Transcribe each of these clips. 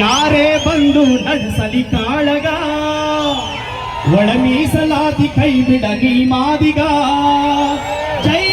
ಯಾರೇ ಬಂದು ನಡೆಸಲಿ ಕಾಳಗ ಒಳ ಮೀಸಲಾತಿ ಕೈ ಬಿಡಲಿ ಮಾದಿಗ. ಜೈ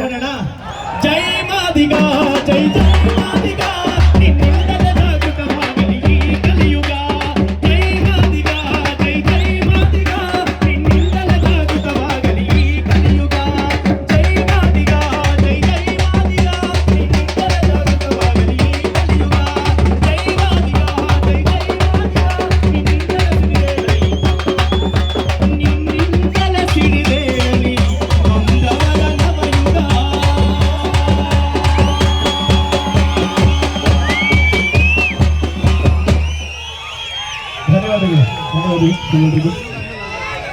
ಹೇಳೋಣ? হবে